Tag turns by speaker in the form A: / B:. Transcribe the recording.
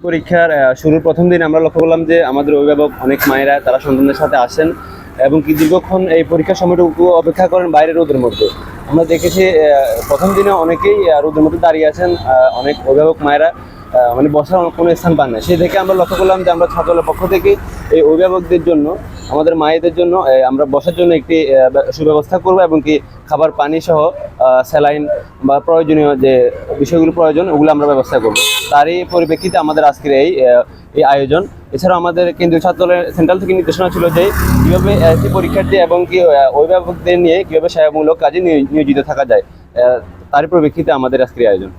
A: পরীক্ষার শুরুর প্রথম দিন আমরা লক্ষ্য করলাম যে আমাদের অভিভাবক অনেক মায়েরা তারা সন্তানদের সাথে আসেন এবং কি দীর্ঘক্ষণ এই পরীক্ষার সময়টুকু অপেক্ষা করেন বাইরে রোদের মধ্যে। আমরা দেখেছি প্রথম দিনে অনেকেই রোদের মধ্যে দাঁড়িয়ে আছেন অনেক অভিভাবক মায়েরা মানে বসার কোনো স্থান পান না সেই থেকে আমরা লক্ষ্য করলাম যে আমরা ছাত্রদের পক্ষ থেকে এই অভিভাবকদের জন্য, আমাদের মায়েদের জন্য আমরা বসার জন্য একটি সুব্যবস্থা করব এবং কি খাবার, পানি সহ স্যালাইন বা প্রয়োজনীয় যে বিষয়গুলো প্রয়োজন, ওগুলো আমরা ব্যবস্থা করব। তারই পরিপ্রেক্ষিতে আমাদের আজকের এই এই আয়োজন। এছাড়াও আমাদের কেন্দ্রীয় ছাত্র সেন্ট্রাল থেকে নির্দেশনা ছিল যে, কীভাবে একটি পরীক্ষার্থী এবং কি অভিভাবকদের নিয়ে কীভাবে সেবামূলক কাজে নিয়োজিত থাকা যায় তারই পরিপ্রেক্ষিতে আমাদের আজকের আয়োজন।